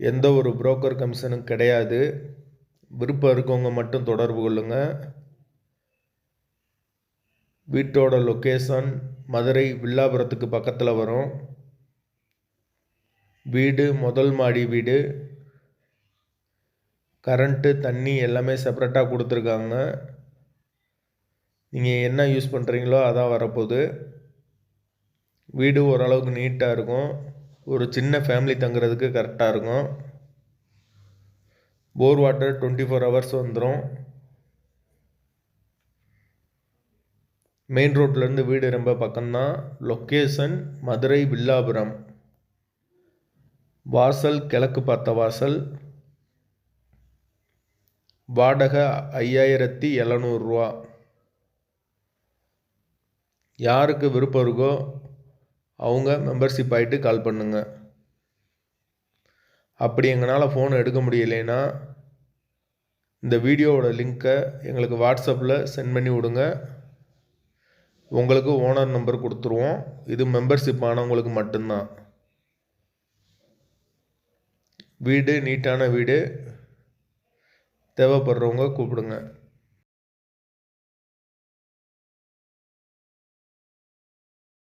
எந்த ஒரு புரோக்கர் கமிஷனும் கிடையாது. விருப்பம் இருக்கவங்க மட்டும் தொடர்பு கொள்ளுங்கள் வீட்டோட லொக்கேஷன் மதுரை வில்லாபுரத்துக்கு பக்கத்தில் வரும். வீடு முதல் மாடி வீடு. கரண்ட்டு தண்ணி எல்லாமே செப்பரேட்டாக கொடுத்துருக்காங்க. நீங்கள் என்ன யூஸ் பண்ணுறீங்களோ அதான் வரப்போகுது. வீடு ஓரளவுக்கு நீட்டாக இருக்கும். ஒரு சின்ன ஃபேமிலி தங்குறதுக்கு கரெக்டாக இருக்கும். Bore water twenty four hours வந்துடும் மெயின் ரோட்லேருந்து வீடு ரொம்ப பக்கம்தான். லொக்கேஷன் மதுரை வில்லாபுரம். வாசல் கிழக்கு பார்த்த வாசல். வாடகை ஐயாயிரத்தி எழுநூறுவா யாருக்கு விருப்பம் இருக்கோ அவங்க மெம்பர்ஷிப் ஆகிட்டு கால் பண்ணுங்கள் அப்படி எங்களால் ஃபோன் எடுக்க முடியலைன்னா இந்த வீடியோவோட லிங்க்கை எங்களுக்கு வாட்ஸ்அப்பில் சென்ட் பண்ணி விடுங்க. உங்களுக்கு ஓனர் நம்பர் கொடுத்துருவோம். இது மெம்பர்ஷிப் ஆனவங்களுக்கு மட்டும்தான். வீடு நீட்டான வீடு. தேவைப்படுறவங்க கூப்பிடுங்க.